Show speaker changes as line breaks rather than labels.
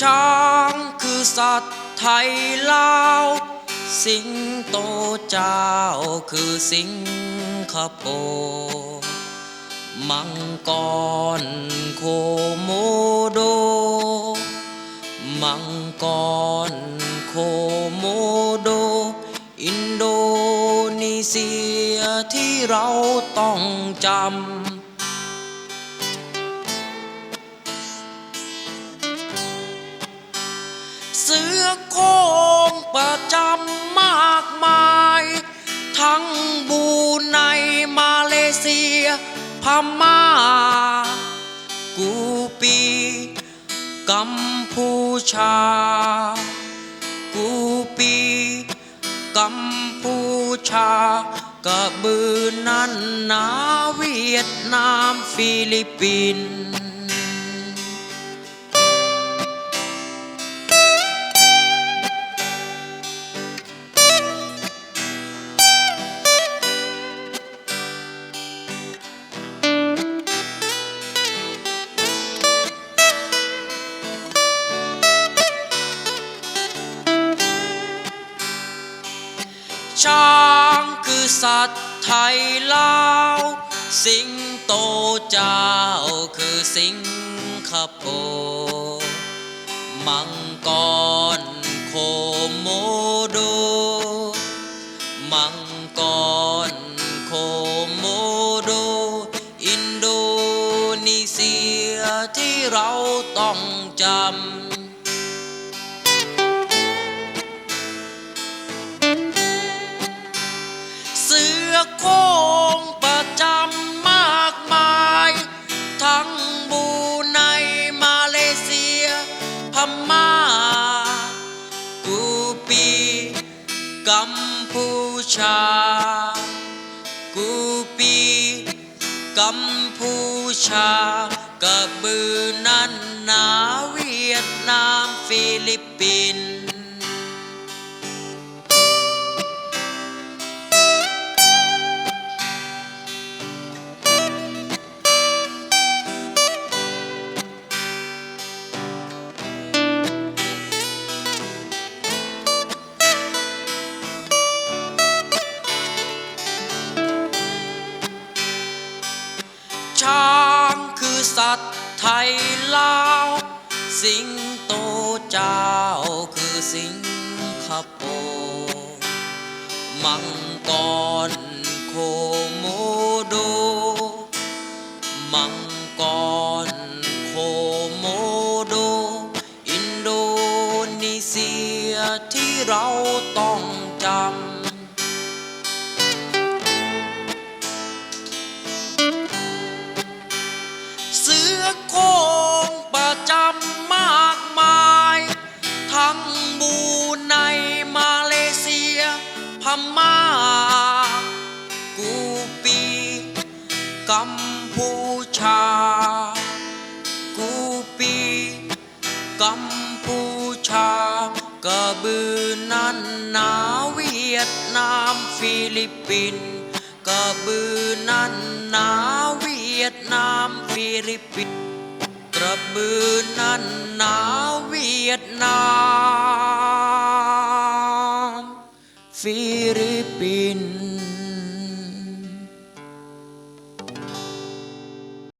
ช้างคือสัตว์ไทยลาวสิงโตเจ้าคือสิงคโปร์มังกรโคโมโด มังกรโคโมโด อินโดนีเซียที่เราต้องจำ อโคร่งประจำมากมาย ทั้งบูไนมาเลเซีย พม่า กูปีกัมพูชา กูปีกัมพูชากระบือนันนาเวียดนามฟิลิปปินส์ ช้างคือสัตว์ไทยลาวสิงโตเจ้าคือสิงคโปร์มังกรโคโมโด มังกรโคโมโด อินโดนีเซียที่เราต้องจำ กัมพูชา กูปีกัมพูชากระบือนันนาเวียดนามฟิลิปปิน ทยลาว สิงโตเจ้าคือสิงคโปร์มังกรโคโมโด มังกรโคโมโด อินโดนีเซียที่เราต้องจำ กัมพูชา กูปีกัมพูชากระบือนันนาเวียดนามฟิลิปปินกระบือนันนาเวียดนามฟิลิปปินกระบือนันนาเวียดนามฟิลิปปิน